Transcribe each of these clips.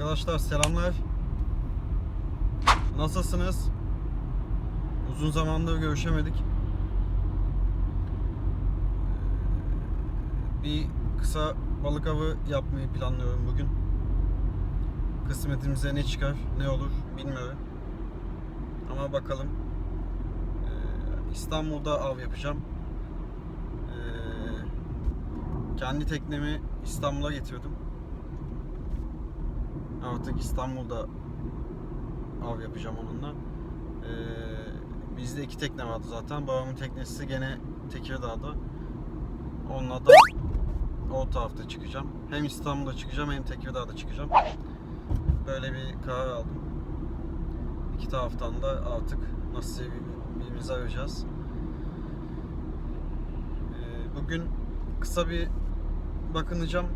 Arkadaşlar selamlar. Nasılsınız? Uzun zamandır görüşemedik. Ee, Bir kısa balık avı yapmayı planlıyorum bugün. Kısmetimize ne çıkar, ne olur bilmiyorum. Ama bakalım. Ee, İstanbul'da av yapacağım. Ee, Kendi teknemi İstanbul'a getirdim. Artık İstanbul'da av yapacağım onunla. Ee, bizde iki tekne vardı zaten. Babamın teknesi gene Tekirdağ'da. Onunla da o tarafta çıkacağım. Hem İstanbul'da çıkacağım hem Tekirdağ'da çıkacağım. Böyle bir karar aldım. İki taraftan da artık nasıl birbirimizi arayacağız. Ee, bugün kısa bir bakınacağım.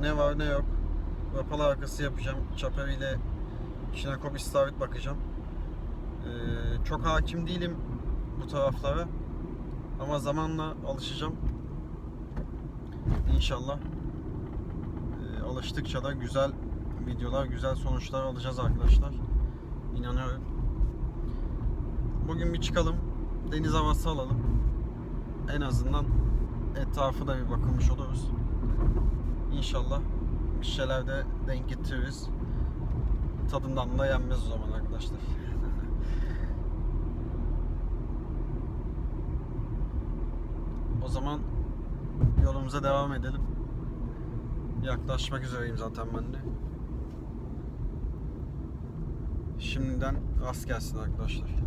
Ne var ne yok. Rapalı arkası yapacağım. Çaper ile Şinakop istavrit bakacağım. Ee, çok hakim değilim bu taraflara. Ama zamanla alışacağım. İnşallah. Ee, alıştıkça da güzel videolar, güzel sonuçlar alacağız arkadaşlar. İnanıyorum. Bugün bir çıkalım. Deniz havası alalım. En azından etrafı da bir bakılmış oluruz. İnşallah bir şeyler de denk getiririz. Tadından da yenmez o zaman arkadaşlar. o zaman yolumuza devam edelim. Yaklaşmak üzereyim zaten ben de. Şimdiden rast gelsin arkadaşlar.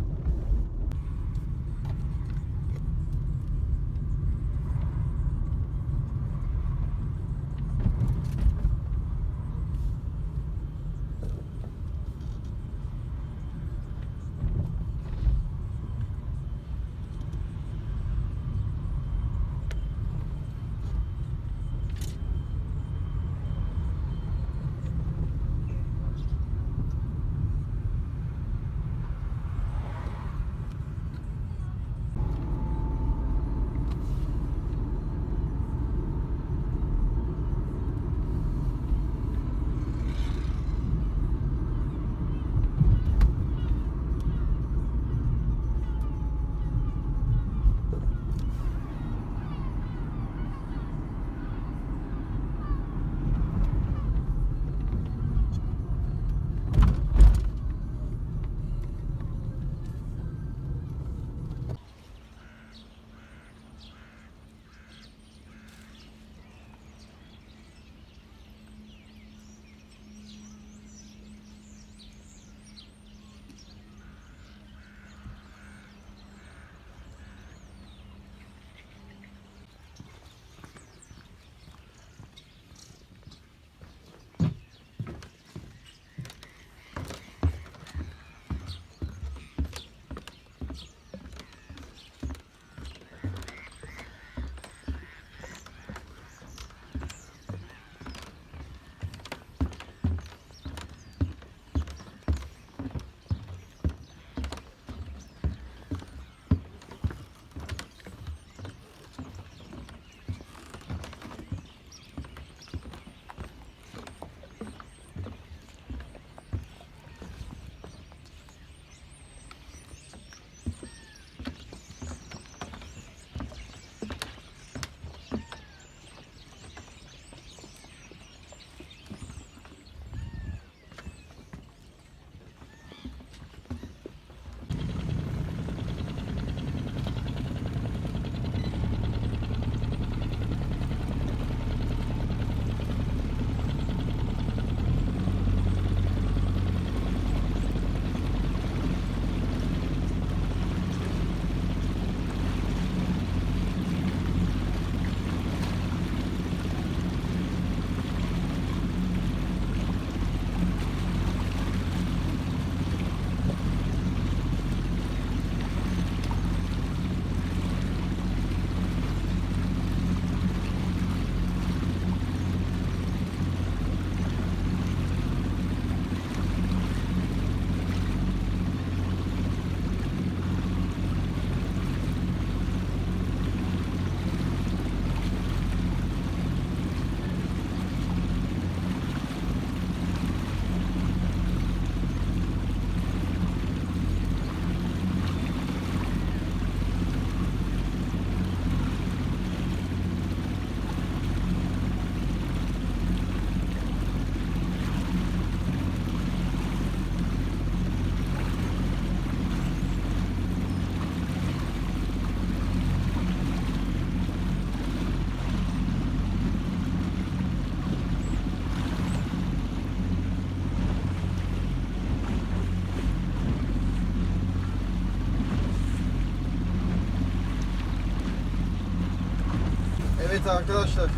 Evet arkadaşlar.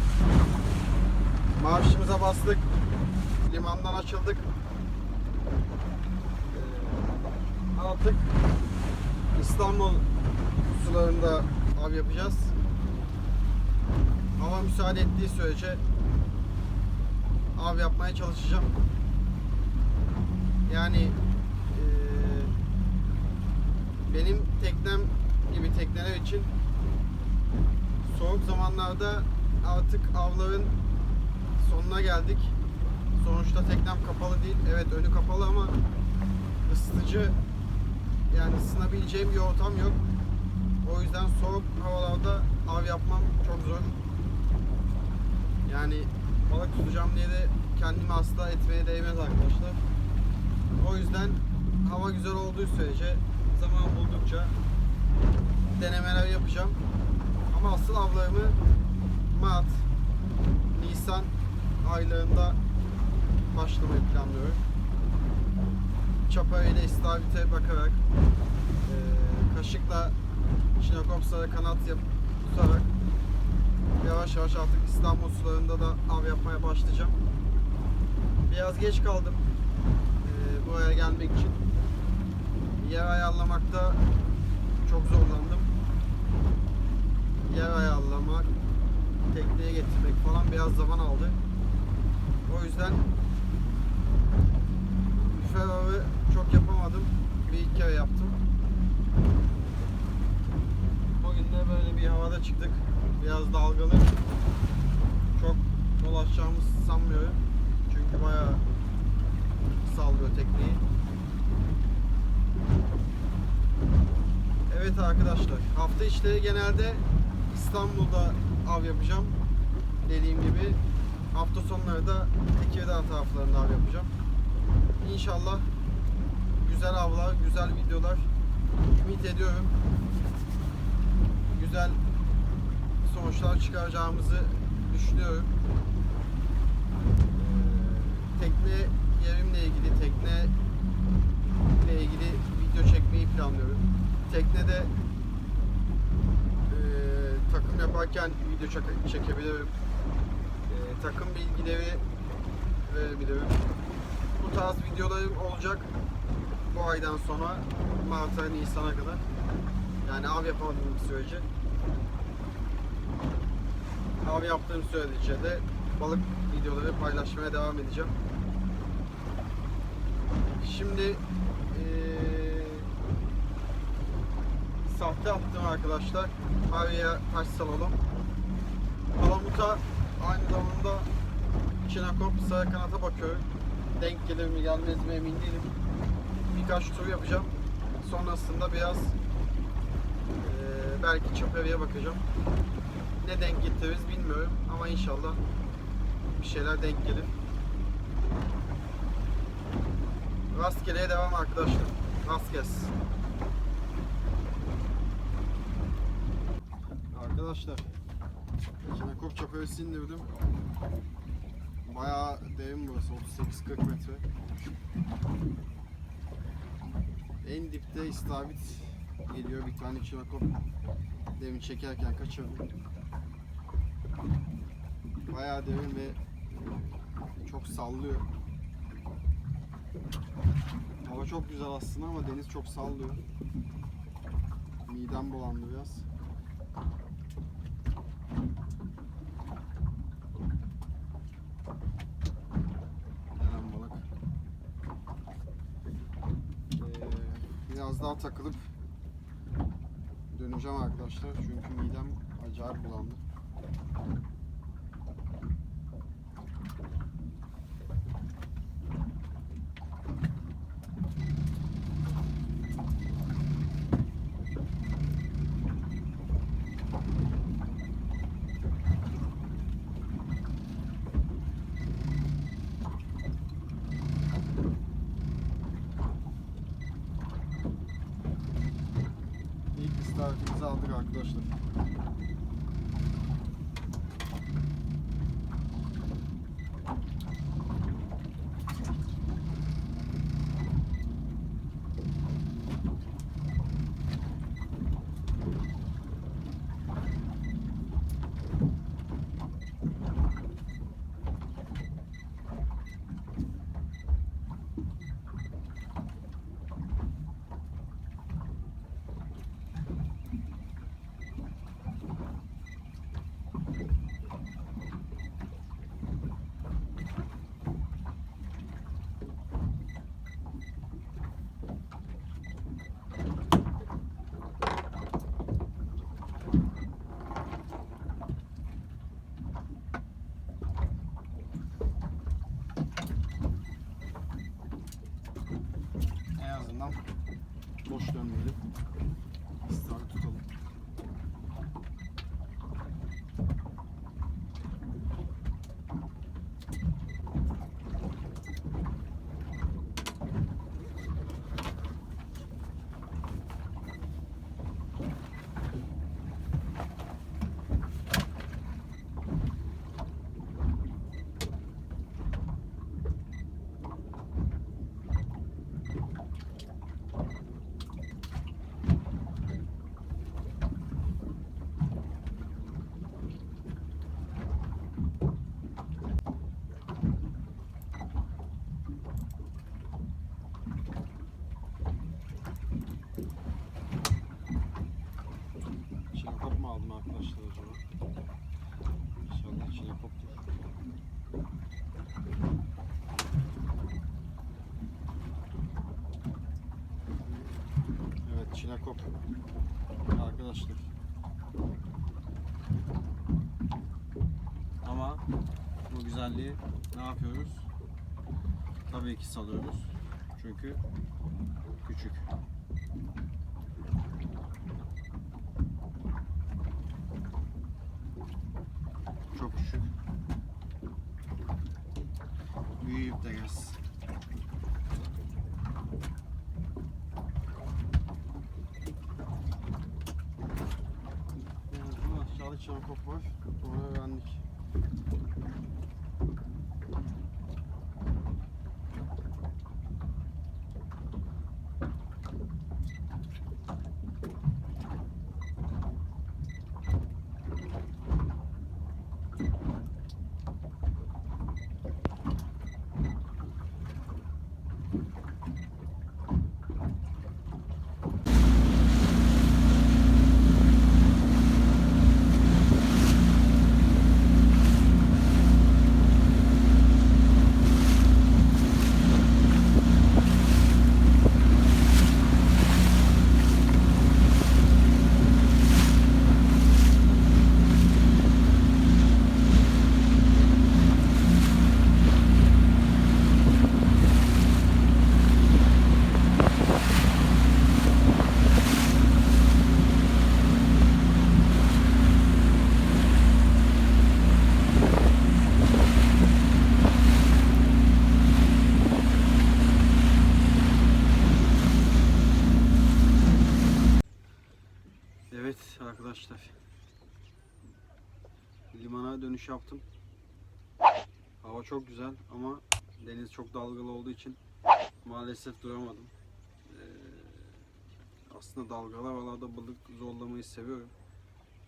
Marşımıza bastık. Limandan açıldık. Ee, Artık İstanbul sularında av yapacağız. Hava müsaade ettiği sürece av yapmaya çalışacağım. Yani eee, benim teknem gibi tekneler için soğuk zamanlarda artık avların sonuna geldik. Sonuçta teknem kapalı değil. Evet önü kapalı ama ısıtıcı yani ısınabileceğim bir ortam yok. O yüzden soğuk havalarda av yapmam çok zor. Yani balık tutacağım diye de kendimi hasta etmeye değmez arkadaşlar. O yüzden hava güzel olduğu sürece zaman buldukça denemeler yapacağım. Ama asıl avlarımı Mart, Nisan aylarında başlamayı planlıyorum. Çapa ile istavite bakarak eee, kaşıkla Çinokops'a kanat yap, tutarak yavaş yavaş artık İstanbul sularında da av yapmaya başlayacağım. Biraz geç kaldım eee, buraya gelmek için. Yer ayarlamakta çok zorlandım. Yer ayarlamak, tekneye getirmek falan biraz zaman aldı. O yüzden avı çok yapamadım. Bir iki kere yaptım. Bugün de böyle bir havada çıktık. Biraz dalgalı. Çok dolaşacağımızı sanmıyorum. Çünkü bayağı sallıyor tekneyi. Evet arkadaşlar, hafta içleri genelde İstanbul'da av yapacağım. Dediğim gibi hafta sonları da Tekirdağ taraflarında av yapacağım. İnşallah güzel avlar, güzel videolar ümit ediyorum. Güzel sonuçlar çıkaracağımızı düşünüyorum. Ee, Tekne yerimle ilgili, tekne ile ilgili video çekmeyi planlıyorum. Teknede takım yaparken video çek- çekebilirim. E, takım bilgileri verebilirim. Bu tarz videolarım olacak bu aydan sonra Mart ayı Nisan'a kadar. Yani av yapamadığım sürece. Av yaptığım sürece de balık videoları paylaşmaya devam edeceğim. Şimdi sahte attım arkadaşlar. Maviye taş salalım. Palamut'a aynı zamanda Çinakop sarı kanata bakıyorum. Denk gelir mi gelmez mi emin değilim. Birkaç tur yapacağım. Sonrasında biraz eee, belki çapariye bakacağım. Ne denk getiririz bilmiyorum ama inşallah bir şeyler denk gelir. Rastgeleye devam arkadaşlar. Rast gelsin. Arkadaşlar Kinekop çaparisi indirdim. Bayağı derin burası 38-40 metre. En dipte istavrit geliyor bir tane çinekop. Demin çekerken kaçırdım. Bayağı derin ve çok sallıyor. Hava çok güzel aslında ama deniz çok sallıyor. Midem bulandı biraz. Gelen balık. Ee, biraz daha takılıp döneceğim arkadaşlar çünkü midem acayip bulandı. Çinekop arkadaşlar. Ama bu güzelliği ne yapıyoruz? Tabii ki salıyoruz. Çünkü küçük. Çok küçük. Büyüyüp de gelsin. En azından aşağıda çankop var. Onu öğrendik. Evet arkadaşlar. Dönüş yaptım. Hava çok güzel ama deniz çok dalgalı olduğu için maalesef duramadım. Ee, aslında dalgalı havalarda balık zorlamayı seviyorum.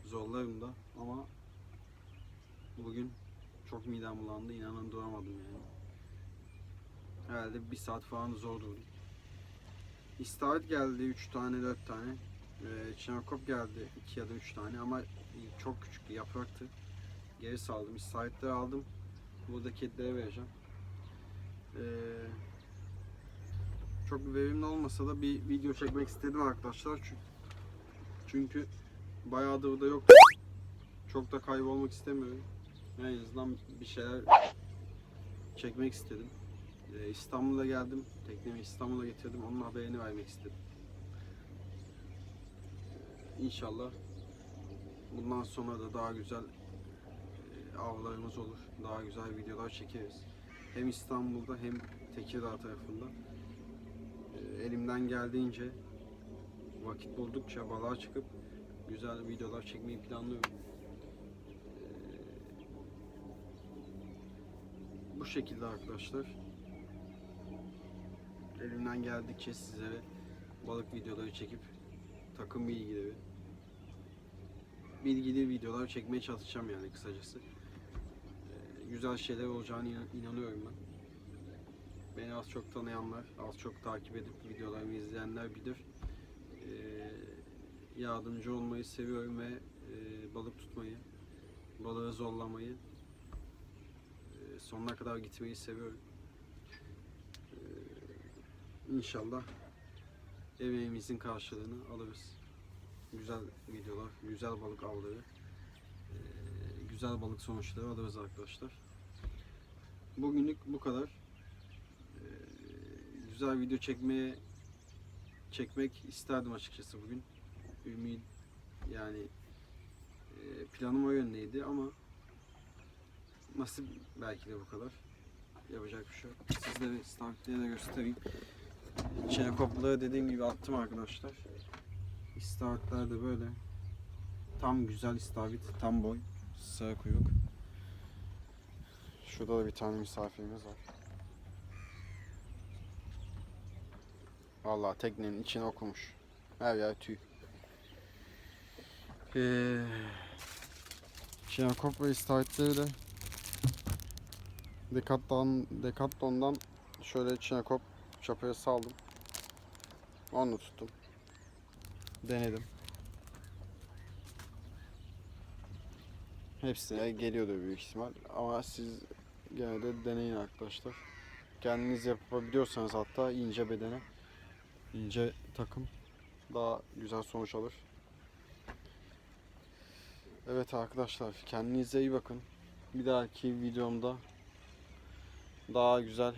Zorlarım da ama bugün çok midem bulandı. İnanın duramadım yani. Herhalde bir saat falan zor durdum. İstavrit geldi 3 tane 4 tane. Ee, Çinakop geldi 2 ya da 3 tane ama çok küçüktü yapraktı. Geri saldım. İstavritleri aldım. Burada kedilere vereceğim. Ee, çok verimli olmasa da bir video çekmek istedim arkadaşlar. Çünkü, çünkü bayağıdır da yok. Çok da kaybolmak istemiyorum. En azından bir şeyler çekmek istedim. Ee, İstanbul'a geldim. Teknemi İstanbul'a getirdim. Onun haberini vermek istedim. İnşallah bundan sonra da daha güzel avlarımız olur. Daha güzel videolar çekeriz. Hem İstanbul'da hem Tekirdağ tarafında. E, Elimden geldiğince vakit buldukça balığa çıkıp güzel videolar çekmeyi planlıyorum. E, Bu şekilde arkadaşlar. Elimden geldikçe sizlere balık videoları çekip takım bilgileri, bilgili videolar çekmeye çalışacağım yani kısacası. Güzel şeyler olacağını inan- inanıyorum ben. Beni az çok tanıyanlar, az çok takip edip videolarımı izleyenler bilir. Ee, yardımcı olmayı seviyorum ve e, balık tutmayı, balığı zorlamayı, e, sonuna kadar gitmeyi seviyorum. Ee, İnşallah emeğimizin karşılığını alırız. Güzel videolar, güzel balık avları, eee, güzel balık sonuçları alırız arkadaşlar. Bugünlük bu kadar. Eee, Güzel video çekmeye çekmek isterdim açıkçası bugün. Ümit yani eee, planım o yöndeydi ama nasip belki de bu kadar. Yapacak bir şey yok. Sizlere istavritleri de göstereyim. Çinekopları dediğim gibi attım arkadaşlar. İstavritler de böyle. Tam güzel istavrit, tam boy, sarı kuyruk. Şurada da bir tane misafirimiz var. Vallahi teknenin içine okumuş. Her yer tüy. Ee, Çinekop ve istavritleri de Decathlon, Decathlon'dan şöyle Çinekop çapaya saldım. Onu tuttum. Denedim. hepsine geliyordur büyük ihtimal. Ama siz gene de deneyin arkadaşlar. Kendiniz yapabiliyorsanız hatta ince bedene, ince takım daha güzel sonuç alır. Evet arkadaşlar kendinize iyi bakın. Bir dahaki videomda daha güzel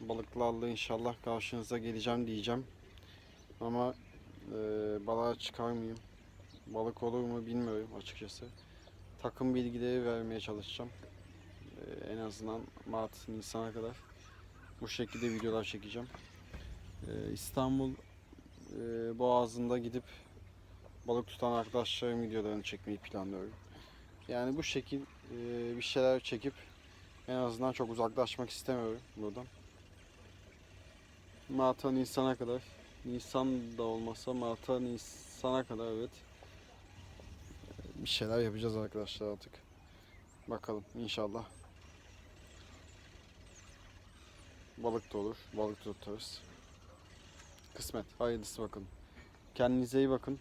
balıklarla inşallah karşınıza geleceğim diyeceğim. Ama e, balığa çıkarmayayım. Balık olur mu bilmiyorum açıkçası. Takım bilgileri vermeye çalışacağım. E, en azından Mart, Nisan'a kadar bu şekilde videolar çekeceğim. E, İstanbul e, Boğazı'nda gidip balık tutan arkadaşlarım videolarını çekmeyi planlıyorum. Yani bu şekil e, bir şeyler çekip en azından çok uzaklaşmak istemiyorum buradan. Mart'a Nisan'a kadar Nisan da olmasa Mart'a Nisan'a kadar evet e, bir şeyler yapacağız arkadaşlar artık. Bakalım inşallah. Balık da olur. Balık da tutarız. Kısmet. Hayırlısı bakalım. Kendinize iyi bakın.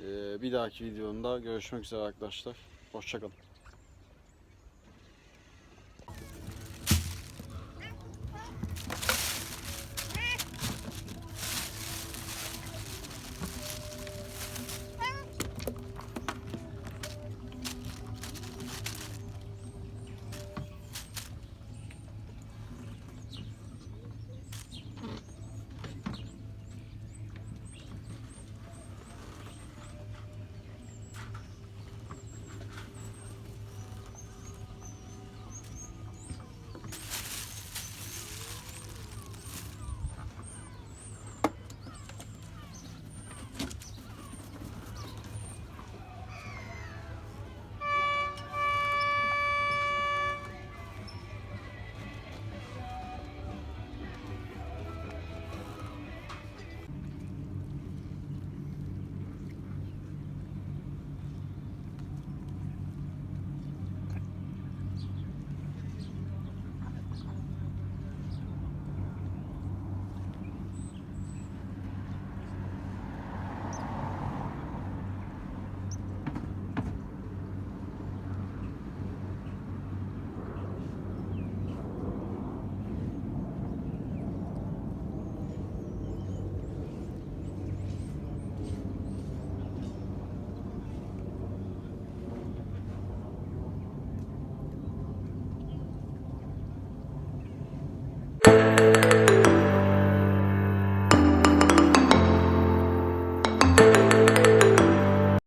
Ee, bir dahaki videomda görüşmek üzere arkadaşlar. Hoşçakalın.